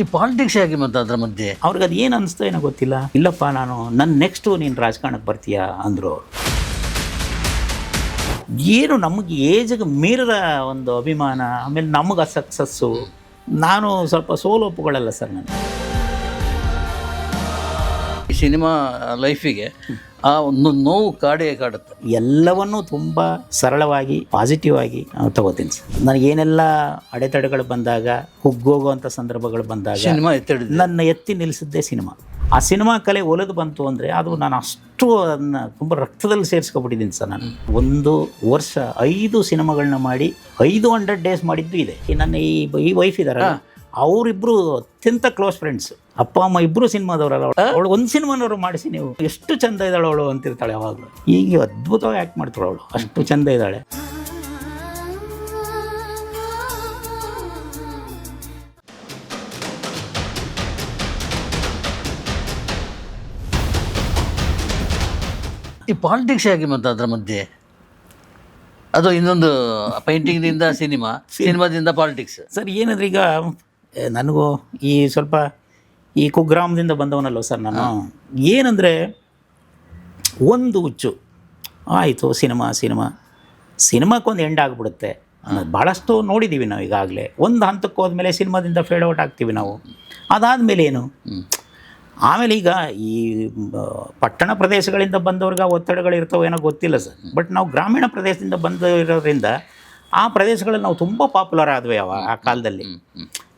ಈ ಪಾಲಿಟಿಕ್ಸ್ ಆಗಿ ಮತ್ತೆ ಅದ್ರ ಮಧ್ಯೆ? ಅವ್ರಿಗೆ ಅದು ಏನು ಅನಿಸ್ತೋ ಏನೋ ಗೊತ್ತಿಲ್ಲ. ಇಲ್ಲಪ್ಪ, ನಾನು ನನ್ನ ನೆಕ್ಸ್ಟು ನೀನು ರಾಜಕಾರಣಕ್ಕೆ ಬರ್ತೀಯಾ ಅಂದರು ಏನು ನಮಗೆ ಏಜ್ಗೆ ಮೀರಿದ ಒಂದು ಅಭಿಮಾನ, ಆಮೇಲೆ ನಮಗೆ ಸಕ್ಸಸ್ಸು ನಾನು ಸ್ವಲ್ಪ ಸೋಲೋಪುಗಳಲ್ಲ ಸರ್ ನಾನು. ಈ ಸಿನಿಮಾ ಲೈಫಿಗೆ ಆ ಒಂದು ನೋವು ಕಾಡೇ ಕಾಡುತ್ತೆ. ಎಲ್ಲವನ್ನೂ ತುಂಬ ಸರಳವಾಗಿ ಪಾಸಿಟಿವ್ ಆಗಿ ನಾನು ತಗೋತೀನಿ ಸರ್. ನನಗೇನೆಲ್ಲ ಅಡೆತಡೆಗಳು ಬಂದಾಗ ಹುಗ್ಗೋಗುವಂಥ ಸಂದರ್ಭಗಳು ಬಂದಾಗ ಸಿನಿಮಾ ಎತ್ತಿಡ ನನ್ನ ಎತ್ತಿ ನಿಲ್ಲಿಸಿದ್ದೇ ಸಿನಿಮಾ. ಆ ಸಿನಿಮಾ ಕಲೆ ಒಲಿದು ಬಂತು ಅಂದರೆ ಅದು ನಾನು ಅಷ್ಟು ಅದನ್ನು ತುಂಬ ರಕ್ತದಲ್ಲಿ ಸೇರಿಸ್ಕೊಬಿಟ್ಟಿದ್ದೀನಿ ಸರ್ ನಾನು. ಒಂದು ವರ್ಷ ಐದು ಸಿನಿಮಾಗಳನ್ನ ಮಾಡಿ ಐದು ಹಂಡ್ರೆಡ್ ಡೇಸ್ ಮಾಡಿದ್ದು ಇದೆ. ನನ್ನ ಈ ಈ ವೈಫ್ ಇದಾರ ಅವರಿಬ್ಬರು ಅತ್ಯಂತ ಕ್ಲೋಸ್ ಫ್ರೆಂಡ್ಸ್ ಅಪ್ಪ ಅಮ್ಮ ಇಬ್ಬರು ಸಿನಿಮಾದವರಲ್ಲ ಅವಳು. ಒಂದು ಸಿನಿಮಾನವರು ಮಾಡಿಸಿ ನೀವು. ಎಷ್ಟು ಚಂದ ಇದ್ದಾಳೆ ಅವಳು ಅಂತಿರ್ತಾಳೆ ಯಾವಾಗಲೂ. ಈಗ ಅದ್ಭುತವಾಗಿ ಆ್ಯಕ್ಟ್ ಮಾಡ್ತಾಳೆ ಅವಳು. ಅಷ್ಟು ಚಂದ ಇದ್ದಾಳೆ. ಈ ಪಾಲಿಟಿಕ್ಸ್ ಆಗಿ ಮತ್ತು ಅದರ ಮಧ್ಯೆ? ಅದು ಇನ್ನೊಂದು ಪೇಂಟಿಂಗ್ದಿಂದ ಸಿನಿಮಾ ಸಿನಿಮಾದಿಂದ ಪಾಲಿಟಿಕ್ಸ್ ಸರ್ ಏನಂದ್ರೆ ಈಗ ನನಗೂ ಈ ಸ್ವಲ್ಪ ಈ ಕುಗ್ರಾಮದಿಂದ ಬಂದವನಲ್ಲ ಸರ್ ನಾನು? ಏನಂದರೆ ಒಂದು ಹುಚ್ಚು. ಆಯಿತು ಸಿನಿಮಾ ಸಿನಿಮಾ. ಸಿನಿಮಾಕ್ಕೊಂದು ಎಂಡ್ ಆಗಿಬಿಡುತ್ತೆ. ಭಾಳಷ್ಟು ನೋಡಿದ್ದೀವಿ ನಾವು ಈಗಾಗಲೇ. ಒಂದು ಹಂತಕ್ಕೆ ಹೋದ್ಮೇಲೆ ಸಿನಿಮಾದಿಂದ ಫೇಡ್ ಔಟ್ ಆಗ್ತೀವಿ ನಾವು. ಅದಾದಮೇಲೆ ಏನು? ಆಮೇಲೆ ಈಗ ಈ ಪಟ್ಟಣ ಪ್ರದೇಶಗಳಿಂದ ಬಂದವ್ರಿಗೆ ಆ ಒತ್ತಡಗಳು ಇರ್ತವೆ ಏನೋ ಗೊತ್ತಿಲ್ಲ ಸರ್. ಬಟ್ ನಾವು ಗ್ರಾಮೀಣ ಪ್ರದೇಶದಿಂದ ಬಂದಿರೋದ್ರಿಂದ ಆ ಪ್ರದೇಶಗಳಲ್ಲಿ ನಾವು ತುಂಬ ಪಾಪ್ಯುಲರ್ ಆದ್ವಿ ಅವ ಆ ಕಾಲದಲ್ಲಿ.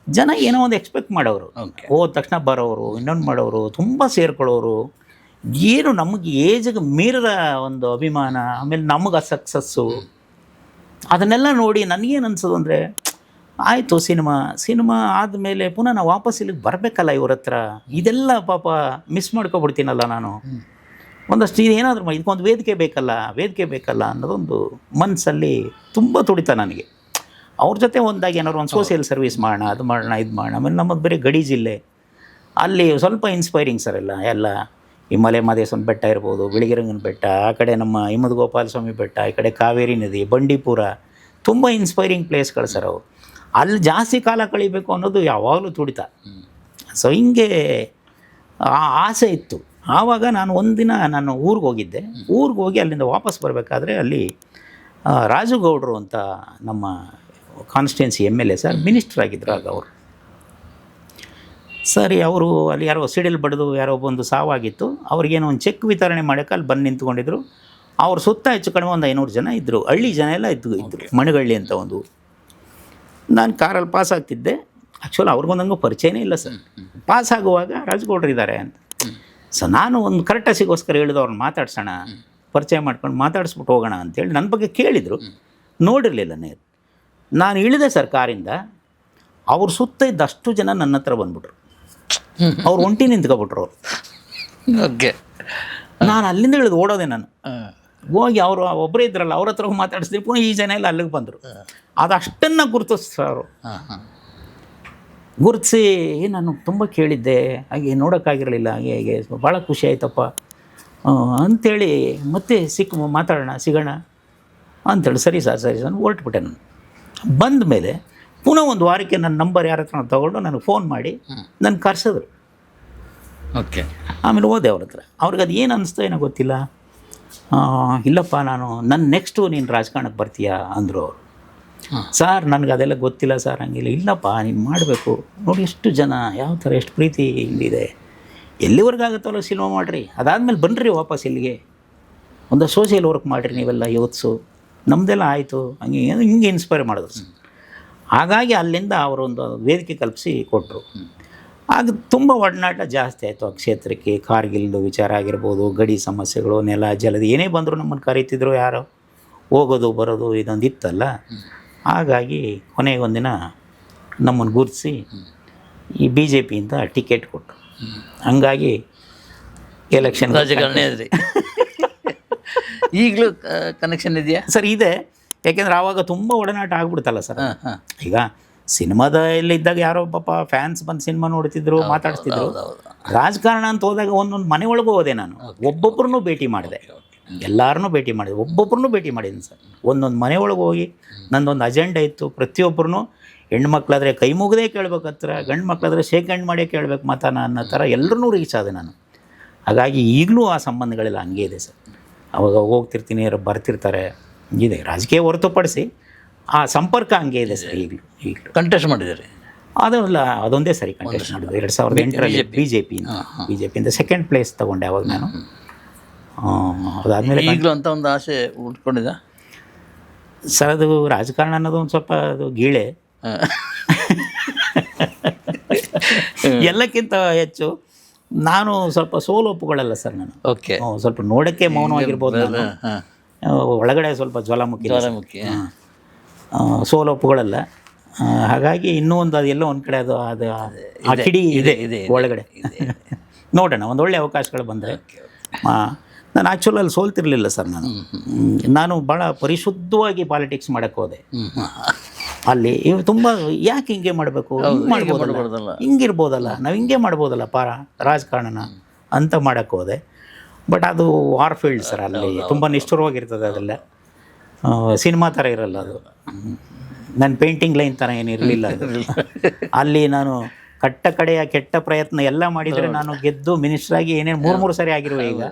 ಜನ ಏನೋ ಒಂದು ಎಕ್ಸ್ಪೆಕ್ಟ್ ಮಾಡೋರು. ಹೋದ ತಕ್ಷಣ ಬರೋರು ಇನ್ನೊಂದು ಮಾಡೋರು ತುಂಬ ಸೇರ್ಕೊಳ್ಳೋರು. ಏನು ನಮಗೆ ಏಜಿಗೆ ಮೀರಿದ ಒಂದು ಅಭಿಮಾನ ಆಮೇಲೆ ನಮಗೆ ಆ ಸಕ್ಸಸ್ಸು ಅದನ್ನೆಲ್ಲ ನೋಡಿ ನನಗೇನು ಅನ್ಸೋದು ಅಂದರೆ ಆಯಿತು ಸಿನಿಮಾ ಸಿನಿಮಾ ಆದಮೇಲೆ ಪುನಃ ನಾವು ವಾಪಸ್ ಇಲ್ಲಿಗೆ ಬರಬೇಕಲ್ಲ ಇವ್ರ ಹತ್ರ. ಇದೆಲ್ಲ ಪಾಪ ಮಿಸ್ ಮಾಡ್ಕೊಬಿಡ್ತೀನಲ್ಲ ನಾನು. ಒಂದಷ್ಟು ಇದು ಏನಾದರೂ ಇದಕ್ಕೊಂದು ವೇದಿಕೆ ಬೇಕಲ್ಲ ವೇದಿಕೆ ಬೇಕಲ್ಲ ಅನ್ನೋದೊಂದು ಮನಸ್ಸಲ್ಲಿ ತುಂಬ ತುಡಿತ ನನಗೆ. ಅವ್ರ ಜೊತೆ ಒಂದಾಗಿ ಏನಾದ್ರು ಒಂದು ಸೋಷಿಯಲ್ ಸರ್ವಿಸ್ ಮಾಡೋಣ ಅದು ಮಾಡೋಣ ಇದು ಮಾಡೋಣ. ಆಮೇಲೆ ನಮ್ಮದು ಬೇರೆ ಗಡಿ ಜಿಲ್ಲೆ. ಅಲ್ಲಿ ಸ್ವಲ್ಪ ಇನ್ಸ್ಪೈರಿಂಗ್ ಸರ್ ಎಲ್ಲ ಎಲ್ಲ. ಈ ಮಲೆ ಮಹದೇಶ್ವರನ ಬೆಟ್ಟ ಇರ್ಬೋದು ಬಿಳಿಗಿರಂಗನ ಬೆಟ್ಟ ಆ ಕಡೆ ನಮ್ಮ ಹಿಮದ್ ಗೋಪಾಲ ಸ್ವಾಮಿ ಬೆಟ್ಟ ಈ ಕಡೆ ಕಾವೇರಿ ನದಿ ಬಂಡೀಪುರ. ತುಂಬ ಇನ್ಸ್ಪೈರಿಂಗ್ ಪ್ಲೇಸ್ಗಳು ಸರ್ ಅವು. ಅಲ್ಲಿ ಜಾಸ್ತಿ ಕಾಲ ಕಳಿಬೇಕು ಅನ್ನೋದು ಯಾವಾಗಲೂ ತುಡಿತ. ಸೊ ಹಿಂಗೆ ಆ ಆಸೆ ಇತ್ತು. ಆವಾಗ ನಾನು ಒಂದಿನ ನಾನು ಊರಿಗೆ ಹೋಗಿದ್ದೆ. ಊರಿಗೆ ಹೋಗಿ ಅಲ್ಲಿಂದ ವಾಪಸ್ ಬರಬೇಕಾದ್ರೆ ಅಲ್ಲಿ ರಾಜುಗೌಡರು ರಾಜು ಗೌಡ್ರು ಅಂತ ನಮ್ಮ constituency M L A sir minister ಆಗಿದ್ರು ಆಗ ಅವರು. ಸರಿ ಅವರು ಅಲ್ಲಿ ಯಾರೋ ಸಿಡಿಲ್ ಬಡಿದು ಯಾರೋ ಒಂದು ಸಾವಾಗಿತ್ತು. ಅವ್ರಿಗೇನೋ ಒಂದು ಚೆಕ್ ವಿತರಣೆ ಮಾಡೋಕೆ ಅಲ್ಲಿ ಬಂದು ನಿಂತ್ಕೊಂಡಿದ್ರು. ಅವ್ರ ಸುತ್ತ ಹೆಚ್ಚು ಕಡಿಮೆ ಒಂದು ಐನೂರು ಜನ ಇದ್ದರು ಹಳ್ಳಿ ಜನ ಎಲ್ಲ ಇದ್ದು ಇದ್ದರು ಮಣಗಳ್ಳಿ ಅಂತ ಒಂದು. ನಾನು ಕಾರಲ್ಲಿ ಪಾಸ್ ಆಗ್ತಿದ್ದೆ. ಆ್ಯಕ್ಚುಲಿ ಅವ್ರಿಗೊಂದಂಗೂ ಪರಿಚಯನೇ ಇಲ್ಲ ಸರ್. ಪಾಸ್ ಆಗುವಾಗ ರಾಜಗೌಡ್ರು ಇದ್ದಾರೆ ಅಂತ. ಸೊ ನಾನು ಒಂದು ಕರೆಕ್ಟಸಿಗೋಸ್ಕರ ಹೇಳಿದ ಅವ್ರನ್ನ ಮಾತಾಡ್ಸೋಣ. ಪರಿಚಯ ಮಾಡ್ಕೊಂಡು ಮಾತಾಡಿಸ್ಬಿಟ್ಟು ಹೋಗೋಣ ಅಂತೇಳಿ ನನ್ನ ಬಗ್ಗೆ ಕೇಳಿದರು. ನೋಡಿರಲಿಲ್ಲ ನೇರು. ನಾನು ಇಳಿದೆ ಸರ್ಕಾರಿಂದ ಅವ್ರ ಸುತ್ತ ಇದ್ದಷ್ಟು ಜನ ನನ್ನ ಹತ್ರ ಬಂದ್ಬಿಟ್ರು. ಅವ್ರು ಒಂಟಿ ನಿಂತ್ಕೊಬಿಟ್ರು ಅವ್ರು. ಓಕೆ. ನಾನು ಅಲ್ಲಿಂದ ಇಳಿದು ಓಡೋದೆ ನಾನು. ಹೋಗಿ ಅವರು ಒಬ್ಬರೇ ಇದ್ರಲ್ಲ ಅವ್ರ ಹತ್ರ ಹೋಗಿ ಮಾತಾಡಿಸಿದ್ರೆ ಪುನಃ ಈ ಜನ ಎಲ್ಲ ಅಲ್ಲಿಗೆ ಬಂದರು. ಅದಷ್ಟನ್ನು ಅಷ್ಟನ್ನ ಅವರು ಗುರುತಿಸಿ ನಾನು ತುಂಬ ಕೇಳಿದ್ದೆ ಹಾಗೆ ನೋಡೋಕ್ಕಾಗಿರಲಿಲ್ಲ ಹಾಗೆ ಹಾಗೆ ಭಾಳ ಖುಷಿ ಆಯ್ತಪ್ಪ. ಅಂತೇಳಿ ಅಂಥೇಳಿ ಮತ್ತೆ ಸಿಕ್ಕ ಮಾತಾಡೋಣ ಸಿಗೋಣ. ಅಂತೇಳಿ ಸರಿ ಸರ್ ಸರಿ ಸರ್ ಹೊರಟ್ಬಿಟ್ಟೆ ನಾನು. ಬಂದ ಮೇಲೆ ಪುನಃ ಒಂದು ವಾರಕ್ಕೆ ನನ್ನ ನಂಬರ್ ಯಾರ ಹತ್ರ ತೊಗೊಂಡು ನನಗೆ ಫೋನ್ ಮಾಡಿ ನನ್ನ ಕರ್ಸಿದ್ರು. ಓಕೆ ಆಮೇಲೆ ಹೋದೆ ಅವ್ರ ಹತ್ರ. ಅವ್ರಿಗೆ ಅದು ಏನು ಅನಿಸ್ತೋ ಏನೋ ಗೊತ್ತಿಲ್ಲ. ಇಲ್ಲಪ್ಪ ನಾನು ನನ್ನ ನೆಕ್ಸ್ಟು ನೀನು ರಾಜಕಾರಣಕ್ಕೆ ಬರ್ತೀಯಾ ಅಂದರು ಅವರು. ಸರ್ ನನಗೆ ಅದೆಲ್ಲ ಗೊತ್ತಿಲ್ಲ ಸರ್ ಹಂಗಿಲ್ಲ. ಇಲ್ಲಪ್ಪ ನೀನು ಮಾಡಬೇಕು. ನೋಡಿ ಎಷ್ಟು ಜನ ಯಾವ ಥರ ಎಷ್ಟು ಪ್ರೀತಿ ಇಲ್ಲಿದೆ ಎಲ್ಲಿವರೆಗಾಗುತ್ತಲ್ಲ ಸಿನಿಮಾ ಮಾಡಿರಿ. ಅದಾದಮೇಲೆ ಬನ್ನಿರಿ ವಾಪಸ್ ಇಲ್ಲಿಗೆ. ಒಂದು ಸೋಷಿಯಲ್ ವರ್ಕ್ ಮಾಡಿರಿ ನೀವೆಲ್ಲ ಯೂತ್ಸು ನಮ್ಮದೆಲ್ಲ ಆಯಿತು. ಹಂಗೆ ಏನು ಹಿಂಗೆ ಇನ್ಸ್ಪೈರ್ ಮಾಡಿದ್ರು ಸರ್. ಹಾಗಾಗಿ ಅಲ್ಲಿಂದ ಅವರೊಂದು ವೇದಿಕೆ ಕಲ್ಪಿಸಿ ಕೊಟ್ಟರು ಆಗ ತುಂಬ ಒಡನಾಟ ಜಾಸ್ತಿ ಆಯಿತು ಆ ಕ್ಷೇತ್ರಕ್ಕೆ. ಕಾರ್ಗಿಲ್ದು ವಿಚಾರ ಆಗಿರ್ಬೋದು, ಗಡಿ ಸಮಸ್ಯೆಗಳು, ನೆಲ, ಜಲದ ಏನೇ ಬಂದರೂ ನಮ್ಮನ್ನು ಕರೀತಿದ್ರು ಯಾರೋ. ಹೋಗೋದು, ಬರೋದು ಇದೊಂದು ಇತ್ತಲ್ಲ. ಹಾಗಾಗಿ ಕೊನೆಗೊಂದಿನ ನಮ್ಮನ್ನು ಗುರುತಿಸಿ ಈ ಬಿ ಜೆ ಪಿಯಿಂದ ಟಿಕೆಟ್ ಕೊಟ್ಟರು ಹಂಗಾಗಿ ಎಲೆಕ್ಷನ್ ರಾಜಕಾರಣ ಈಗಲೂ ಕನೆಕ್ಷನ್ ಇದೆಯಾ? ಸರ್ ಇದೆ. ಯಾಕೆಂದ್ರೆ ಆವಾಗ ತುಂಬ ಒಡನಾಟ ಆಗ್ಬಿಡ್ತಲ್ಲ ಸರ್. ಈಗ ಸಿನಿಮಾದಲ್ಲಿ ಇದ್ದಾಗ ಯಾರೋ ಪಾಪ ಫ್ಯಾನ್ಸ್ ಬಂದು ಸಿನಿಮಾ ನೋಡ್ತಿದ್ರು ಮಾತಾಡ್ತಿದ್ರು ರಾಜಕಾರಣ ಅಂತ ಹೋದಾಗ ಒಂದೊಂದು ಮನೆ ಒಳಗೂ ಹೋದೆ ನಾನು. ಒಬ್ಬೊಬ್ಬರನ್ನು ಭೇಟಿ ಮಾಡಿದೆ. ಎಲ್ಲರನ್ನೂ ಭೇಟಿ ಮಾಡಿದೆ. ಒಬ್ಬೊಬ್ಬರನ್ನು ಭೇಟಿ ಮಾಡಿದ್ದೀನಿ ಸರ್. ಒಂದೊಂದು ಮನೆ ಒಳಗೆ ಹೋಗಿ ನಂದೊಂದು ಅಜೆಂಡಾ ಇತ್ತು. ಪ್ರತಿಯೊಬ್ಬರನ್ನೂ ಹೆಣ್ಣು ಮಕ್ಕಳಾದ್ರೆ ಕೈ ಮುಗದೇ ಕೇಳ್ಬೇಕು ಹತ್ರ ಗಂಡು ಮಕ್ಕಳಾದರೆ ಶೇಕ್ ಹ್ಯಾಂಡ್ ಮಾಡೇ ಕೇಳ್ಬೇಕು ಮಾತಾನ ಅನ್ನೋ ಥರ ಎಲ್ಲರನ್ನೂ ರೀಚ್ ಆದೆ ನಾನು. ಹಾಗಾಗಿ ಈಗಲೂ ಆ ಸಂಬಂಧಗಳೆಲ್ಲ ಹಂಗೆ ಇದೆ ಸರ್. ಅವಾಗ ಹೋಗ್ತಿರ್ತೀನಿ ಯಾರು ಬರ್ತಿರ್ತಾರೆ. ಇದೆ ರಾಜಕೀಯ ಹೊರತುಪಡಿಸಿ ಆ ಸಂಪರ್ಕ ಹಂಗೆ ಇದೆ ಸರ್ ಈಗಲೂ ಈಗಲೂ. ಕಂಟೆಸ್ಟ್ ಮಾಡಿದ್ದಾರೆ? ಅದಲ್ಲ ಅದೊಂದೇ ಸರಿ ಕಂಟೆಸ್ಟ್ ಮಾಡಿದ್ರು ಎರಡು ಸಾವಿರದ ಎಂಟರಲ್ಲಿ B J P B J ಪಿಯಿಂದ second place ತೊಗೊಂಡೆ ಅವಾಗ ನಾನು. ಅದಾದಮೇಲೆ ಈಗಲೂ ಅಂತ ಒಂದು ಆಸೆ ಉಟ್ಕೊಂಡಿದ್ದ ಸರ್ ಅದು ರಾಜಕಾರಣ ಅನ್ನೋದು ಒಂದು ಸ್ವಲ್ಪ ಅದು ಗೀಳೆ. ಎಲ್ಲಕ್ಕಿಂತ ಹೆಚ್ಚು. ನಾನು ಸ್ವಲ್ಪ ಸೋಲು ಒಪ್ಪುಗಳಲ್ಲ ಸರ್ ನಾನು. ಓಕೆ ಸ್ವಲ್ಪ ನೋಡೋಕ್ಕೆ ಮೌನವಾಗಿರ್ಬೋದು ನಾನು. ಒಳಗಡೆ ಸ್ವಲ್ಪ ಜ್ವಾಲಾಮುಖಿ ಜ್ವಾಲಾಮುಖಿ ಸೋಲು ಒಪ್ಪುಗಳಲ್ಲ ಹಾಗಾಗಿ ಇನ್ನೂ ಒಂದು ಅದೆಲ್ಲೋ ಒಂದು ಕಡೆ ಅದು ಅದು ಆ ಕಿಡಿ ಇದೆ ಇದೆ, ಒಳಗಡೆ. ನೋಡೋಣ ಒಂದು ಒಳ್ಳೆ ಅವಕಾಶಗಳು ಬಂದರೆ. ನಾನು ಆ್ಯಕ್ಚುಲ್ ಅಲ್ಲಿ ಸೋಲ್ತಿರ್ಲಿಲ್ಲ ಸರ್ ನಾನು. ನಾನು ಭಾಳ ಪರಿಶುದ್ಧವಾಗಿ ಪಾಲಿಟಿಕ್ಸ್ ಮಾಡೋಕ್ಕೆ ಹೋದೆ. ಅಲ್ಲಿ ಇವು ತುಂಬ ಯಾಕೆ ಹಿಂಗೆ ಮಾಡಬೇಕು? ಹಿಂಗೆ ಮಾಡ್ಬೋದಲ್ಲ. ಹಿಂಗಿರ್ಬೋದಲ್ಲ? ನಾವು ಹಿಂಗೆ ಮಾಡ್ಬೋದಲ್ಲ ಪಾರ ರಾಜಕಾರಣನ ಅಂತ ಮಾಡೋಕ್ಕೆ ಹೋದೆ. ಬಟ್ ಅದು ವಾರ್ ಫೀಲ್ಡ್ ಸರ್ ಅಲ್ಲಿ ತುಂಬ ನಿಷ್ಠುರವಾಗಿರ್ತದೆ ಅದೆಲ್ಲ ಸಿನಿಮಾ ಥರ ಇರಲ್ಲ ಅದು. ನನ್ನ ಪೇಂಟಿಂಗ್ ಲೈನ್ ಥರ ಏನು ಇರಲಿಲ್ಲ ಅಲ್ಲಿ ನಾನು ಕಟ್ಟ ಕಡೆಯ ಕೆಟ್ಟ ಪ್ರಯತ್ನ ಎಲ್ಲ ಮಾಡಿದರೆ ನಾನು ಗೆದ್ದು ಮಿನಿಸ್ಟರ್ ಆಗಿ ಏನೇನು ಮೂರು ಮೂರು ಸರಿ ಆಗಿರುವ ಈಗ.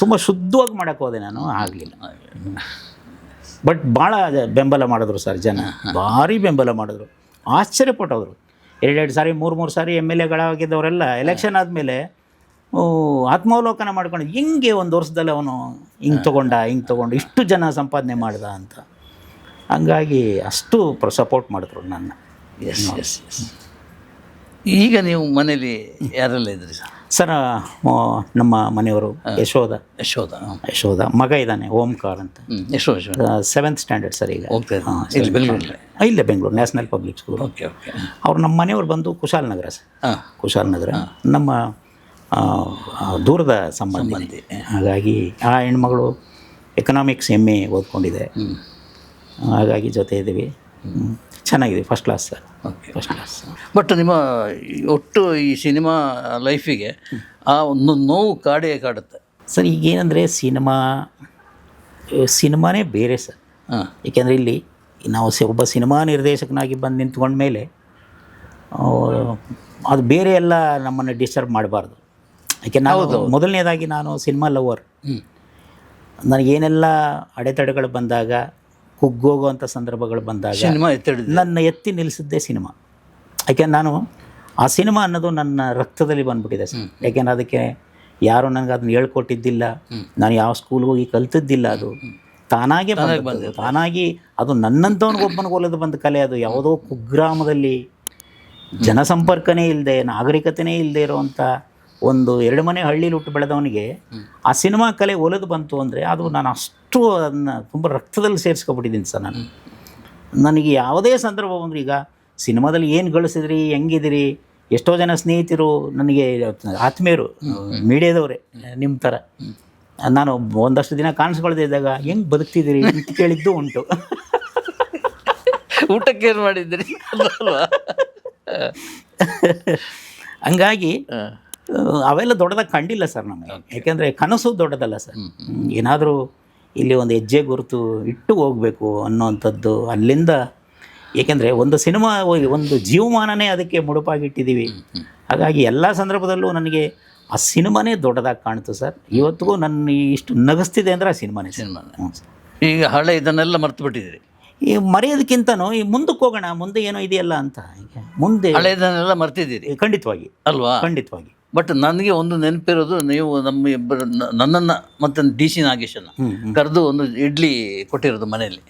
ತುಂಬ ಶುದ್ಧವಾಗಿ ಮಾಡೋಕ್ಕೆ ಹೋದೆ ನಾನು ಆಗಲಿಲ್ಲ. ಬಟ್ ಭಾಳ ಬೆಂಬಲ ಮಾಡಿದ್ರು ಸರ್ ಜನ. ಭಾರಿ ಬೆಂಬಲ ಮಾಡಿದ್ರು. ಆಶ್ಚರ್ಯಪಟ್ಟವರು. ಎರಡೆರಡು ಸಾರಿ ಮೂರು ಮೂರು ಸಾರಿ ಎಂ ಎಲ್ ಎಗಳಾಗಿದ್ದವರೆಲ್ಲ ಎಲೆಕ್ಷನ್ ಆದಮೇಲೆ ಆತ್ಮಾವಲೋಕನ ಮಾಡ್ಕೊಂಡು ಹಿಂಗೆ ಒಂದು ವರ್ಷದಲ್ಲಿ ಅವನು ಹಿಂಗೆ ತೊಗೊಂಡ ಹಿಂಗೆ ತೊಗೊಂಡು ಇಷ್ಟು ಜನ ಸಂಪಾದನೆ ಮಾಡ್ದ ಅಂತ. ಹಂಗಾಗಿ ಅಷ್ಟು ಸಪೋರ್ಟ್ ಮಾಡಿದ್ರು ನನ್ನ. ಎಸ್ ಎಸ್ ಎಸ್ ಈಗ ನೀವು ಮನೇಲಿ ಯಾರೆಲ್ಲ ಇದ್ರಿ ಸರ್? ಸರ್ ನಮ್ಮ ಮನೆಯವರು ಯಶೋಧ. ಯಶೋಧ ಯಶೋಧ ಮಗ ಇದ್ದಾನೆ ಓಂಕಾರ್ ಅಂತ. ಯಶೋಧ ಸೆವೆಂತ್ ಸ್ಟ್ಯಾಂಡರ್ಡ್ ಸರ್ ಈಗ. ಇಲ್ಲಿ Bengaluru national public school okay okay. ಅವ್ರು ನಮ್ಮ ಮನೆಯವ್ರು ಬಂದು ಕುಶಾಲನಗರ ಸರ್. ಕುಶಾಲ್ ಕುಶಾಲನಗರ ನಮ್ಮ ದೂರದ ಸಂಬಂಧಿ. ಹಾಗಾಗಿ ಆ ಹೆಣ್ಮಗಳು ಎಕನಾಮಿಕ್ಸ್ ಎಂ ಎ ಓದ್ಕೊಂಡಿದೆ. ಹಾಗಾಗಿ ಜೊತೆ ಇದ್ದೀವಿ. ಚೆನ್ನಾಗಿದೆ first class sir okay first class but ನಿಮ್ಮ ಒಟ್ಟು ಈ ಸಿನಿಮಾ ಲೈಫಿಗೆ ಆ ಒಂದು ನೋವು ಕಾಡೇ ಕಾಡುತ್ತೆ. ಸರ್ ಈಗೇನೆಂದರೆ ಸಿನಿಮಾ ಸಿನಿಮಾನೇ ಬೇರೆ ಸರ್ ಹಾಂ. ಏಕೆಂದರೆ ಇಲ್ಲಿ ನಾವು ಸಿ- ಒಬ್ಬ ಸಿನಿಮಾ ನಿರ್ದೇಶಕನಾಗಿ ಬಂದು ನಿಂತ್ಕೊಂಡ ಮೇಲೆ ಅದು ಬೇರೆ ಎಲ್ಲ ನಮ್ಮನ್ನು ಡಿಸ್ಟರ್ಬ್ ಮಾಡಬಾರ್ದು. ಯಾಕೆ ನಾವು ಮೊದಲನೇದಾಗಿ ನಾನು ಸಿನಿಮಾ ಲವರ್ ನನಗೇನೆಲ್ಲ ಅಡೆತಡೆಗಳು ಬಂದಾಗ ಕುಗ್ಗೋಗುವಂಥ ಸಂದರ್ಭಗಳು ಬಂದಾಗ ಸಿನಿಮಾ ಎತ್ತಿ ನನ್ನ ಎತ್ತಿ ನಿಲ್ಲಿಸಿದ್ದೇ ಸಿನಿಮಾ. ಯಾಕೆ ನಾನು ಆ ಸಿನಿಮಾ ಅನ್ನೋದು ನನ್ನ ರಕ್ತದಲ್ಲಿ ಬಂದ್ಬಿಟ್ಟಿದೆ ಸರ್. ಯಾಕೆಂದ್ರೆ ಅದಕ್ಕೆ ಯಾರು ನನಗೆ ಅದನ್ನ ಹೇಳ್ಕೊಟ್ಟಿದ್ದಿಲ್ಲ. ನಾನು ಯಾವ ಸ್ಕೂಲ್ಗೆ ಹೋಗಿ ಕಲ್ತಿದ್ದಿಲ್ಲ ಅದು. ತಾನಾಗೆ ಬಂದು ತಾನಾಗಿ ಅದು ನನ್ನಂಥವನಿಗೊಬ್ಬನಿಗೆ ಒಲಿದು ಬಂದ ಕಲೆ ಅದು. ಯಾವುದೋ ಕುಗ್ರಾಮದಲ್ಲಿ ಜನಸಂಪರ್ಕನೇ ಇಲ್ಲದೆ ನಾಗರಿಕತೆನೇ ಇಲ್ಲದೆ ಇರುವಂಥ ಒಂದು ಎರಡು ಮನೆ ಹಳ್ಳಿಲಿ ಹುಟ್ಟು ಬೆಳೆದವನಿಗೆ ಆ ಸಿನಿಮಾ ಕಲೆ ಒಲಿದು ಬಂತು ಅಂದರೆ ಅದು ನಾನು ಅಷ್ಟು ಅದನ್ನು ತುಂಬ ರಕ್ತದಲ್ಲಿ ಸೇರಿಸ್ಕೊಬಿಟ್ಟಿದ್ದೀನಿ ಸರ್ ನಾನು. ನನಗೆ ಯಾವುದೇ ಸಂದರ್ಭ ಬಂದ್ರೆ ಈಗ ಸಿನಿಮಾದಲ್ಲಿ ಏನು ಗಳಿಸಿದ್ರಿ ಹೆಂಗಿದಿರಿ ಎಷ್ಟೋ ಜನ ಸ್ನೇಹಿತರು ನನಗೆ ಆತ್ಮೀಯರು ಮೀಡಿಯಾದವರೇ ನಿಮ್ಮ ಥರ. ನಾನು ಒಂದಷ್ಟು ದಿನ ಕಾಣಿಸ್ಕೊಳ್ದೇ ಇದ್ದಾಗ ಹೆಂಗೆ ಬದುಕ್ತಿದ್ದೀರಿ ಅಂತ ಕೇಳಿದ್ದು ಉಂಟು. ಊಟಕ್ಕೆ ಏನು ಮಾಡಿದ್ರಿ ಅಲ್ವಾ ಹಂಗಾಗಿ ಅವೆಲ್ಲ ದೊಡ್ಡದಾಗಿ ಕಂಡಿಲ್ಲ ಸರ್ ನಮಗೆ ಯಾಕೆಂದರೆ ಕನಸು ದೊಡ್ಡದಲ್ಲ ಸರ್. ಏನಾದರೂ ಇಲ್ಲಿ ಒಂದು ಹೆಜ್ಜೆ ಗುರುತು ಇಟ್ಟು ಹೋಗಬೇಕು ಅನ್ನೋವಂಥದ್ದು ಅಲ್ಲಿಂದ. ಏಕೆಂದರೆ ಒಂದು ಸಿನಿಮಾ ಒಂದು ಜೀವಮಾನನೇ ಅದಕ್ಕೆ ಮುಡುಪಾಗಿಟ್ಟಿದ್ದೀವಿ. ಹಾಗಾಗಿ ಎಲ್ಲ ಸಂದರ್ಭದಲ್ಲೂ ನನಗೆ ಆ ಸಿನಿಮಾನೇ ದೊಡ್ಡದಾಗಿ ಕಾಣ್ತು ಸರ್. ಇವತ್ತಿಗೂ ನನ್ನ ಇಷ್ಟು ನಗಿಸ್ತಿದೆ ಅಂದರೆ ಆ ಸಿನಿಮಾನೇ ಸಿನಿಮಾ ಈಗ ಹಳೆ ಇದನ್ನೆಲ್ಲ ಮರ್ತು ಬಿಟ್ಟಿದ್ದೀರಿ. ಈ ಮರೆಯೋದಕ್ಕಿಂತನೂ ಈ ಮುಂದಕ್ಕೆ ಹೋಗೋಣ ಮುಂದೆ ಏನೋ ಇದೆಯಲ್ಲ ಅಂತ. ಮುಂದೆ ಹಳೆದನ್ನೆಲ್ಲ ಮರ್ತಿದ್ದೀರಿ. ಖಂಡಿತವಾಗಿ. ಅಲ್ವಾ? ಖಂಡಿತವಾಗಿ. ಬಟ್ ನನಗೆ ಒಂದು ನೆನಪಿರೋದು ನೀವು ನಮ್ಮ ಇಬ್ಬರು ನನ್ನನ್ನು ಮತ್ತು ಡಿ ಸಿ ನಾಗೇಶನ್ನ. ಕರೆದು ಒಂದು ಇಡ್ಲಿ ಕೊಟ್ಟಿರೋದು ಮನೆಯಲ್ಲಿ.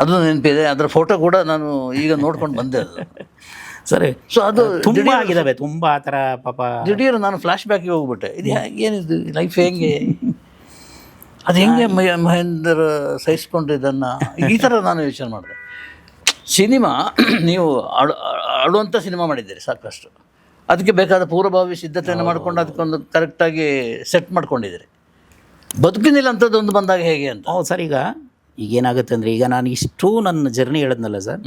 ಅದು ನೆನಪಿದೆ ಅದರ ಫೋಟೋ ಕೂಡ ನಾನು ಈಗ ನೋಡ್ಕೊಂಡು ಬಂದೆ ಅದು. ಸರಿ. ಸೊ ಅದು ತುಂಬ ಆಗಿದಾವೆ ತುಂಬ ಆ ಥರ ಪಾಪ. ದಿಢೀರ್ ನಾನು ಫ್ಲಾಶ್ ಬ್ಯಾಕಿಗೆ ಹೋಗ್ಬಿಟ್ಟೆ. ಇದು ಏನಿದು ಲೈಫ್ ಹೆಂಗೆ? ಅದು ಹೆಂಗೆ ಮಹ- ಮಹೇಂದ್ರ ಸಹಿಸ್ಕೊಂಡು ಇದನ್ನು? ಈ ಥರ ನಾನು ಯೋಚನೆ ಮಾಡಿದೆ. ಸಿನಿಮಾ ನೀವು ಆಡು ಆಡುವಂಥ ಸಿನಿಮಾ ಮಾಡಿದ್ದೀರಿ ಸಾಕಷ್ಟು. ಅದಕ್ಕೆ ಬೇಕಾದ ಪೂರ್ವಭಾವಿ ಸಿದ್ಧತೆಯನ್ನು ಮಾಡ್ಕೊಂಡು ಅದಕ್ಕೊಂದು ಕರೆಕ್ಟಾಗಿ ಸೆಟ್ ಮಾಡ್ಕೊಂಡಿದ್ದೀರಿ. ಬದುಕಿನಿಲ್ಲ ಅಂಥದ್ದೊಂದು ಬಂದಾಗ ಹೇಗೆ ಅಂತ? ಹೌದು ಸರ್ ಈಗ ಈಗೇನಾಗುತ್ತೆ ಅಂದರೆ ಈಗ ನಾನು ಇಷ್ಟು ನನ್ನ ಜರ್ನಿ ಹೇಳಿದ್ನಲ್ಲ ಸರ್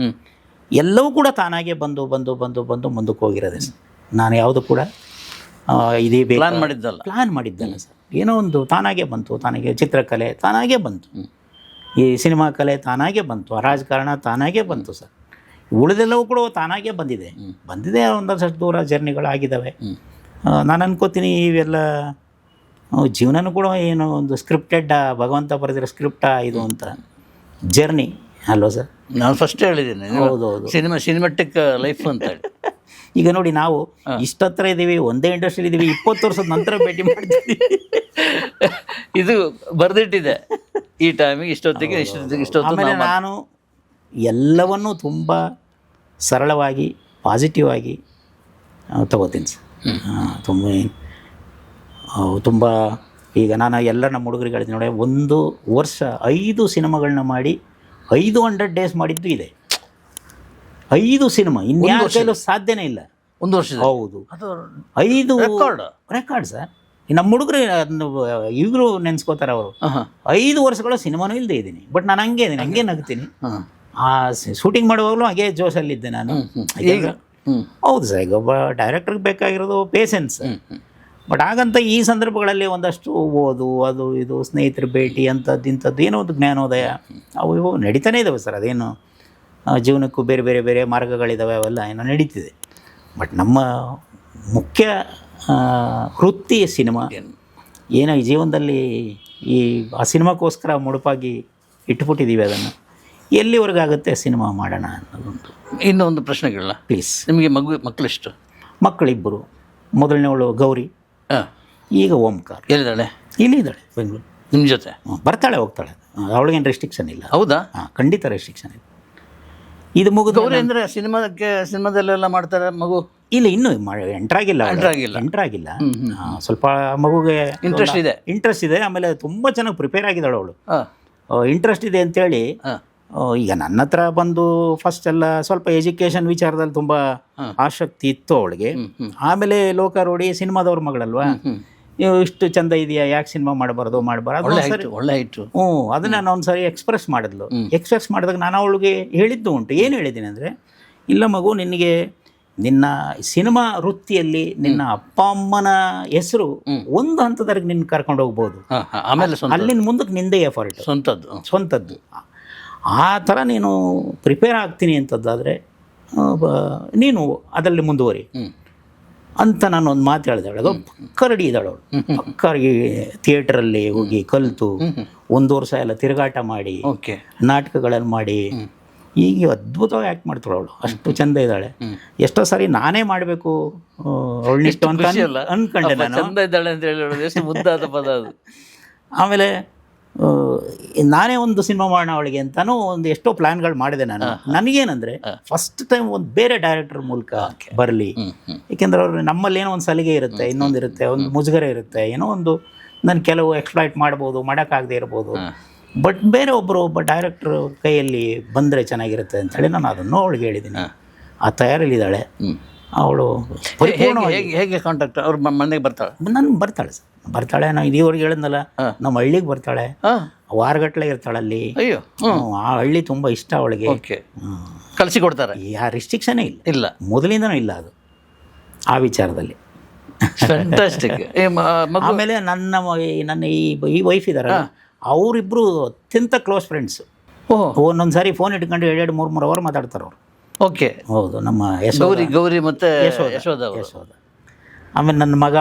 ಎಲ್ಲವೂ ಕೂಡ ತಾನಾಗೆ ಬಂದು ಬಂದು ಬಂದು ಬಂದು ಮುಂದಕ್ಕೆ ಹೋಗಿರೋದೆ ಸರ್. ನಾನು ಯಾವುದು ಕೂಡ ಇದೇ ಪ್ಲಾನ್ ಮಾಡಿದ್ದಲ್ಲ? ಪ್ಲಾನ್ ಮಾಡಿದ್ದಲ್ಲ ಸರ್. ಏನೋ ಒಂದು ತಾನಾಗೆ ಬಂತು ತಾನಾಗೆ ಚಿತ್ರಕಲೆ ತಾನಾಗೆ ಬಂತು. ಈ ಸಿನಿಮಾ ಕಲೆ ತಾನಾಗೆ ಬಂತು ರಾಜಕಾರಣ ತಾನಾಗೆ ಬಂತು ಸರ್. ಉಳಿದೆಲ್ಲವೂ ಕೂಡ ತಾನಾಗೇ ಬಂದಿದೆ. ಬಂದಿದೆ ಒಂದಷ್ಟು ದೂರ ಜರ್ನಿಗಳಾಗಿದ್ದಾವೆ. ನಾನು ಅನ್ಕೋತೀನಿ ಇವೆಲ್ಲ ಜೀವನನೂ ಕೂಡ ಏನು ಒಂದು ಸ್ಕ್ರಿಪ್ಟೆಡ್ ಭಗವಂತ ಬರೆದಿರೋ ಸ್ಕ್ರಿಪ್ಟಾ ಇದು ಅಂತ. ಜರ್ನಿ ಅಲ್ವಾ ಸರ್? ನಾನು ಫಸ್ಟ್ ಹೇಳಿದ್ದೀನಿ. ಹೌದು ಹೌದು. ಸಿನಿಮಾ ಸಿನಿಮೆಟಿಕ್ ಲೈಫ್ ಅಂತ ಹೇಳಿ. ಈಗ ನೋಡಿ ನಾವು ಇಷ್ಟತ್ರ ಇದ್ದೀವಿ ಒಂದೇ ಇಂಡಸ್ಟ್ರಿ ಇದ್ದೀವಿ ಇಪ್ಪತ್ತು ವರ್ಷದ ನಂತರ ಭೇಟಿ ಮಾಡ್ತೀವಿ. ಇದು ಬರೆದಿಟ್ಟಿದೆ. ಈ ಟೈಮಿಗೆ ಇಷ್ಟೊತ್ತಿಗೆ ಇಷ್ಟೊತ್ತಿಗೆ ಇಷ್ಟೊತ್ತು ಆಮೇಲೆ ನಾನು ಎಲ್ಲವನ್ನೂ ತುಂಬ ಸರಳವಾಗಿ ಪಾಸಿಟಿವ್ ಆಗಿ ತಗೋತೀನಿ ಸರ್. ತುಂಬ ತುಂಬ ಈಗ ನಾನು ಎಲ್ಲ ನಮ್ಮ ಹುಡುಗರಿಗೆ ಹೇಳ್ತೀನಿ ನೋಡಿ ಒಂದು ವರ್ಷ ಐದು ಸಿನಿಮಾಗಳನ್ನ ಮಾಡಿ ಐದು ಹಂಡ್ರೆಡ್ ಡೇಸ್ ಮಾಡಿದ್ದು ಇದೆ. ಐದು ಸಿನಿಮಾ ಇನ್ಯಾವ ಕೈಲೂ ಸಾಧ್ಯನೇ ಇಲ್ಲ. ಒಂದು ವರ್ಷ ಹೌದು. ಅದು ಐದು ರೆಕಾರ್ಡ್ ರೆಕಾರ್ಡ್ ಸರ್. ನಮ್ಮ ಹುಡುಗರು ಅದನ್ನು ಈಗಲೂ ನೆನೆಸ್ಕೋತಾರೆ ಅವರು. ಐದು ವರ್ಷಗಳ ಸಿನಿಮಾನೂ ಇಲ್ಲದೆ ಇದ್ದೀನಿ. ಬಟ್ ನಾನು ಹಂಗೆ ಇದ್ದೀನಿ ಹಂಗೆ ನಗ್ತೀನಿ. ಆ ಶೂಟಿಂಗ್ ಮಾಡುವಾಗಲೂ ಹಾಗೆ ಜೋಶಲ್ಲಿದ್ದೆ ನಾನು. ಈಗ? ಹೌದು ಸರ್ ಈಗ ಒಬ್ಬ ಡೈರೆಕ್ಟರ್ಗೆ ಬೇಕಾಗಿರೋದು ಪೇಷನ್ಸ್ ಬಟ್ ಹಾಗಂತ ಈ ಸಂದರ್ಭಗಳಲ್ಲಿ ಒಂದಷ್ಟು ಓದು ಅದು ಇದು ಸ್ನೇಹಿತರ ಭೇಟಿ ಅಂಥದ್ದು ಇಂಥದ್ದು ಏನೋ ಒಂದು ಜ್ಞಾನೋದಯ. ಅವು ಇವು ನಡೀತಾನೆ ಇದ್ದಾವೆ ಸರ್ ಅದೇನು ಜೀವನಕ್ಕೂ ಬೇರೆ ಬೇರೆ ಬೇರೆ ಮಾರ್ಗಗಳಿದ್ದಾವೆ ಅವೆಲ್ಲ ಏನೋ ನಡೀತಿದೆ. ಬಟ್ ನಮ್ಮ ಮುಖ್ಯ ವೃತ್ತಿಯ ವೃತ್ತಿ ಸಿನಿಮಾ ಏನೋ? ಈ ಜೀವನದಲ್ಲಿ ಈ ಆ ಸಿನಿಮಾಕ್ಕೋಸ್ಕರ ಮುಡುಪಾಗಿ ಇಟ್ಬಿಟ್ಟಿದ್ದೀವಿ ಅದನ್ನು. ಎಲ್ಲಿವರೆಗಾಗುತ್ತೆ ಸಿನಿಮಾ ಮಾಡೋಣ ಅನ್ನೋದೊಂದು. ಇನ್ನೊಂದು ಪ್ರಶ್ನೆ ಕೇಳಲ್ಲ ಪ್ಲೀಸ್ ನಿಮಗೆ ಮಗು ಮಕ್ಕಳೆಷ್ಟು? ಮಕ್ಕಳಿಬ್ಬರು. ಮೊದಲನೇವಳು ಗೌರಿ. ಹಾಂ. ಈಗ ಓಂಕಾರ. ಎಲ್ಲಿದ್ದಾಳೆ? ಇಲ್ಲಿ ಇದ್ದಾಳೆ ಬೆಂಗಳೂರು. ನಿಮ್ಮ ಜೊತೆ? ಬರ್ತಾಳೆ ಹೋಗ್ತಾಳೆ. ಅವಳಿಗೇನು ರೆಸ್ಟ್ರಿಕ್ಷನ್ ಇಲ್ಲ. ಹೌದಾ? ಹಾಂ ಖಂಡಿತ ರೆಸ್ಟ್ರಿಕ್ಷನ್ ಇಲ್ಲ. ಇದು ಮುಗಿದು ಗೌರಿ ಅಂದರೆ ಸಿನಿಮಾದಕ್ಕೆ ಸಿನಿಮಾದಲ್ಲೆಲ್ಲ ಮಾಡ್ತಾರೆ ಮಗು? ಇಲ್ಲ ಇನ್ನೂ ಎಂಟ್ರಾಗಿಲ್ಲ ಎಂಟ್ರಾಗಿಲ್ಲ. ಆಗಿಲ್ಲ. ಎಂಟ್ರಾಗಿಲ್ಲ ಸ್ವಲ್ಪ ಮಗುಗೆ ಇಂಟ್ರೆಸ್ಟ್ ಇದೆ. ಇಂಟ್ರೆಸ್ಟ್ ಇದೆ. ಆಮೇಲೆ ತುಂಬ ಚೆನ್ನಾಗಿ ಪ್ರಿಪೇರ್ ಆಗಿದ್ದಾಳೆ ಅವಳು. ಇಂಟ್ರೆಸ್ಟ್ ಇದೆ ಅಂತೇಳಿ ಈಗ ನನ್ನ ಹತ್ರ ಬಂದು ಫಸ್ಟ್ ಎಲ್ಲ ಸ್ವಲ್ಪ ಎಜುಕೇಷನ್ ವಿಚಾರದಲ್ಲಿ ತುಂಬ ಆಸಕ್ತಿ ಇತ್ತು ಅವಳಿಗೆ. ಆಮೇಲೆ ಲೋಕ ರೋಡಿ ಸಿನಿಮಾದವ್ರ ಮಗಳಲ್ವಾ? ನೀವು ಇಷ್ಟು ಚಂದ ಇದೆಯಾ? ಯಾಕೆ ಸಿನಿಮಾ ಮಾಡಬಾರ್ದು ಮಾಡಬಾರ್ದು? ಒಳ್ಳೆ ಇಟ್ಟು ಹ್ಞೂ ಅದನ್ನ ನಾನು ಒಂದ್ಸರಿ ಎಕ್ಸ್ಪ್ರೆಸ್ ಮಾಡಿದ್ಲು. ಎಕ್ಸ್ಪ್ರೆಸ್ ಮಾಡಿದಾಗ ನಾನು ಅವಳಿಗೆ ಹೇಳಿದ್ದು ಉಂಟು. ಏನು ಹೇಳಿದ್ದೀನಿ ಅಂದರೆ ಇಲ್ಲ ಮಗು ನಿನಗೆ ನಿನ್ನ ಸಿನಿಮಾ ವೃತ್ತಿಯಲ್ಲಿ ನಿನ್ನ ಅಪ್ಪ ಅಮ್ಮನ ಹೆಸರು ಒಂದು ಹಂತದವರೆಗೆ ನಿನ್ನ ಕರ್ಕೊಂಡು ಹೋಗ್ಬೋದು. ಆಮೇಲೆ ಅಲ್ಲಿನ ಮುಂದಕ್ಕೆ ನಿಂದೇ ಎಫರ್ಟ್ ಸ್ವಂತದ್ದು. ಸ್ವಂತದ್ದು. ಆ ಥರ ನೀನು ಪ್ರಿಪೇರ್ ಆಗ್ತೀನಿ ಅಂತದ್ದಾದರೆ ನೀನು ಅದರಲ್ಲಿ ಮುಂದುವರಿ. ಅಂತ ನಾನು ಒಂದು ಮಾತು ಹೇಳಿದೆ ಅದು ಕರಡಿ ರೆಡಿ ಇದ್ದಾಳೆ ಅವಳು. ಪಕ್ಕರಿಗೆ ಥಿಯೇಟ್ರಲ್ಲಿ ಹೋಗಿ ಕಲಿತು ಒಂದು ವರ್ಷ ಎಲ್ಲ ತಿರುಗಾಟ ಮಾಡಿ ಓಕೆ. ನಾಟಕಗಳನ್ನು ಮಾಡಿ ಈಗ ಅದ್ಭುತವಾಗಿ ಆ್ಯಕ್ಟ್ ಮಾಡ್ತಾಳೆ ಅವಳು. ಅಷ್ಟು ಚಂದ ಇದ್ದಾಳೆ. ಎಷ್ಟೋ ಸಾರಿ ನಾನೇ ಮಾಡಬೇಕು ಅವಳನ್ನಿಷ್ಟು ಅಂತ ಅನ್ಕೊಂಡೆ ನಾನು. ಚಂದ ಇದ್ದಾಳೆ ಅಂತ ಹೇಳಿ ಎಷ್ಟು ಮುದ್ದಾದ ಪದ ಅದು. ಆಮೇಲೆ ನಾನೇ ಒಂದು ಸಿನಿಮಾ ಮಾಡೋಣ ಅವಳಿಗೆ ಅಂತಾನು ಒಂದು ಎಷ್ಟೋ ಪ್ಲ್ಯಾನ್ಗಳು ಮಾಡಿದೆ ನಾನು. ನನಗೇನಂದರೆ ಫಸ್ಟ್ ಟೈಮ್ ಒಂದು ಬೇರೆ ಡೈರೆಕ್ಟರ್ ಮೂಲಕ ಬರಲಿ. ಏಕೆಂದ್ರೆ ಅವ್ರು ನಮ್ಮಲ್ಲಿ ಏನೋ ಒಂದು ಸಲಿಗೆ ಇರುತ್ತೆ ಇನ್ನೊಂದು ಇರುತ್ತೆ ಒಂದು ಮುಜುಗರ ಇರುತ್ತೆ ಏನೋ ಒಂದು ನಾನು ಕೆಲವು ಎಕ್ಸ್ಪ್ಲೈಟ್ ಮಾಡ್ಬೋದು ಮಾಡೋಕ್ಕಾಗದೇ ಇರ್ಬೋದು. ಬಟ್ ಬೇರೆ ಒಬ್ಬರು ಒಬ್ಬ ಡೈರೆಕ್ಟ್ರ್ ಕೈಯಲ್ಲಿ ಬಂದರೆ ಚೆನ್ನಾಗಿರುತ್ತೆ ಅಂತೇಳಿ ನಾನು ಅದನ್ನು ಅವಳಿಗೆ ಹೇಳಿದ್ದೀನಿ. ಆ ತಯಾರಲ್ಲಿದ್ದಾಳೆ ಅವಳು ಹೇಗೆ ಹೇಗೆ ಹೇಗೆ ಕಾಂಟ್ಯಾಕ್ಟ್ ಅವ್ರು ಮನೆಗೆ ಬರ್ತಾಳೆ? ನಾನು ಬರ್ತಾಳೆ ಸರ್. ಬರ್ತಾಳೆ ನಾವು ಇದೀವರೆಗೆ ಹೇಳಿದ್ನಲ್ಲ. ನಮ್ಮ ಹಳ್ಳಿಗೆ ಬರ್ತಾಳೆ. ವಾರಗಟ್ಟಲೆ ಇರ್ತಾಳೆ ಅಲ್ಲಿ. ಅಯ್ಯೋ ಆ ಹಳ್ಳಿ ತುಂಬ ಇಷ್ಟ ಅವಳಿಗೆ. ಕಳಿಸಿ ಕೊಡ್ತಾರೆ. ಯಾ ರಿಸ್ಟ್ರಿಕ್ಷನೇ ಇಲ್ಲ. ಇಲ್ಲ. ಮೊದಲಿಂದನೂ ಇಲ್ಲ ಅದು ಆ ವಿಚಾರದಲ್ಲಿ. ಆಮೇಲೆ ನನ್ನ ಈ ನನ್ನ ಈ ಈ ವೈಫ್ ಇದ್ದಾರಲ್ಲ ಅವರಿಬ್ಬರು ಅತ್ಯಂತ ಕ್ಲೋಸ್ ಫ್ರೆಂಡ್ಸ್ ಓಹ್. ಒಂದೊಂದು ಸಾರಿ ಫೋನ್ ಇಟ್ಕೊಂಡು ಎರಡು ಎರಡು ಮೂರು ಮೂರು ಅವರ್ ಮಾತಾಡ್ತಾರೆ ಅವರು. ಓಕೆ. ಹೌದು ನಮ್ಮ ಯಶೋಧ. ಗೌರಿ ಗೌರಿ ಮತ್ತೆ ಯಶೋಧ ಅವರು. ಯಶೋಧ. ಆಮೇಲೆ ನನ್ನ ಮಗ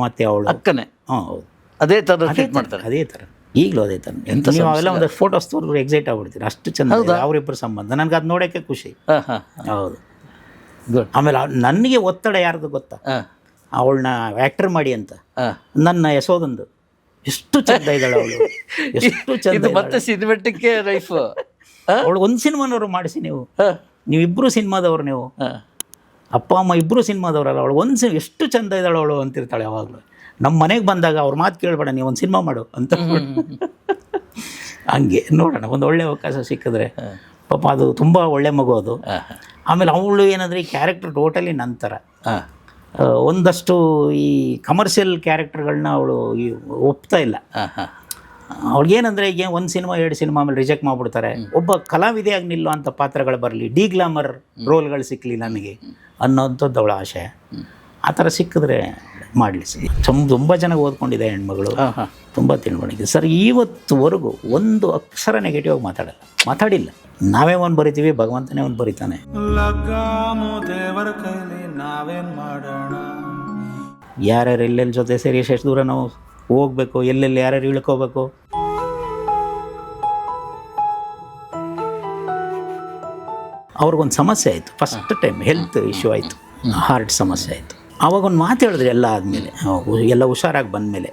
ಮತ್ತೆ ಅವಳು. ಅಕ್ಕನೇ. ಹ್ಞೂ ಹೌದು. ಅದೇ ಥರ ಟ್ರೀಟ್ ಮಾಡ್ತಾರೆ. ಅದೇ ಥರ. ಈಗಲೂ ಅದೇ ಥರ. ನೀವು ಅವೆಲ್ಲ ಒಂದು ಫೋಟೋಸ್ ತೋರಿದ್ರು ಎಕ್ಸೈಟ್ ಆಗ್ಬಿಡ್ತೀರಿ. ಅಷ್ಟು ಚಂದ ಇದೆ. ಅವರಿಬ್ಬರು ಸಂಬಂಧ. ನನಗೆ ಅದು ನೋಡೋಕ್ಕೆ ಖುಷಿ. ಹಾಂ ಹಾಂ ಹೌದು. ಗುಡ್ ಆಮೇಲೆ ನನಗೆ ಒತ್ತಡ ಯಾರ್ದು ಗೊತ್ತಾ? ಹಾಂ. ಅವಳನ್ನ ಆ್ಯಕ್ಟರ್ ಮಾಡಿ ಅಂತ. ಹಾಂ. ನನ್ನ ಯಶೋದಂದು ಎಷ್ಟು ಚಂದ ಇದ್ದಾಳೆ ಅವಳು. ಎಷ್ಟು ಚಂದ ಇದು ಮತ್ತೆ ಸಿನಿಮೆಟಿಕ್ ಲೈಫ್ ಅವಳು ಒಂದು ಸಿನಿಮಾನವರು ಮಾಡಿಸಿ ನೀವು. ನೀವಿಬ್ಬರು ಸಿನಿಮಾದವ್ರು ನೀವು. ಅಪ್ಪ ಅಮ್ಮ ಇಬ್ಬರು ಸಿನಿಮಾದವ್ರಲ್ಲ ಅವಳು. ಒಂದು ಸಿನಿಮಾ ಎಷ್ಟು ಚಂದ ಇದ್ದಾಳೆ ಅವಳು ಅಂತಿರ್ತಾಳೆ ಯಾವಾಗಲೂ. ನಮ್ಮ ಮನೆಗೆ ಬಂದಾಗ ಅವ್ರ ಮಾತು ಕೇಳಬೇಡ ನೀವು ಒಂದು ಸಿನಿಮಾ ಮಾಡು ಅಂತ. ಹಂಗೆ ನೋಡೋಣ ಒಂದು ಒಳ್ಳೆ ಅವಕಾಶ ಸಿಕ್ಕಿದ್ರೆ ಪಾಪ ಅದು ತುಂಬ ಒಳ್ಳೆ ಮಗು ಅದು. ಆಮೇಲೆ ಅವಳು ಏನಂದರೆ ಈ ಕ್ಯಾರೆಕ್ಟರ್ ಟೋಟಲಿ ನಂತರ ಒಂದಷ್ಟು ಈ ಕಮರ್ಷಿಯಲ್ ಕ್ಯಾರೆಕ್ಟರ್ಗಳನ್ನ ಅವಳು ಈ ಒಪ್ತಾ ಇಲ್ಲ. ಅವ್ಳಿಗೇನಂದರೆ ಈಗ ಒಂದು ಸಿನಿಮಾ ಎರಡು ಸಿನಿಮಾ ಆಮೇಲೆ ರಿಜೆಕ್ಟ್ ಮಾಡಿಬಿಡ್ತಾರೆ. ಒಬ್ಬ ಕಲಾವಿದೆಯಾಗಿ ನಿಲ್ಲುವಂಥ ಪಾತ್ರಗಳು ಬರಲಿ ಡಿ ಗ್ಲಾಮರ್ ರೋಲ್ಗಳು ಸಿಕ್ಕಲಿ ನನಗೆ ಅನ್ನೋಂಥದ್ದು ಅವಳ ಆಶೆ. ಆ ಥರ ಸಿಕ್ಕಿದ್ರೆ ಮಾಡಲಿ ಸರ್. ತುಂಬ ತುಂಬ ಚೆನ್ನಾಗಿ ಓದ್ಕೊಂಡಿದೆ ಹೆಣ್ಮಗಳು. ಹಾಂ ಹಾಂ. ತುಂಬ ತಿಳ್ಕೊಂಡಿದ್ದೆ. ಸರ್ ಇವತ್ತುವರೆಗೂ ಒಂದು ಅಕ್ಷರ ನೆಗೆಟಿವ್ ಆಗಿ ಮಾತಾಡಲ್ಲ. ಮಾತಾಡಿಲ್ಲ. ನಾವೇ ಒಂದು ಬರಿತೀವಿ ಭಗವಂತನೇ ಒಂದು ಬರಿತಾನೆ. ಯಾರ್ಯಾರು ಎಲ್ಲೆಲ್ಲಿ ಜೊತೆ ಸೇರಿ ಎಷ್ಟು ದೂರ ನಾವು ಹೋಗ್ಬೇಕು ಎಲ್ಲೆಲ್ಲಿ ಯಾರ್ಯಾರು ಇಳ್ಕೋಬೇಕು. ಅವ್ರಿಗೊಂದು ಸಮಸ್ಯೆ ಆಯಿತು. ಫಸ್ಟ್ ಟೈಮ್ ಹೆಲ್ತ್ ಇಶ್ಯೂ ಆಯಿತು. ಹಾರ್ಟ್ ಸಮಸ್ಯೆ ಆಯಿತು. ಅವಾಗ ಒಂದು ಮಾತು ಹೇಳಿದ್ರೆ ಎಲ್ಲ ಆದಮೇಲೆ. ಎಲ್ಲ ಹುಷಾರಾಗಿ ಬಂದಮೇಲೆ.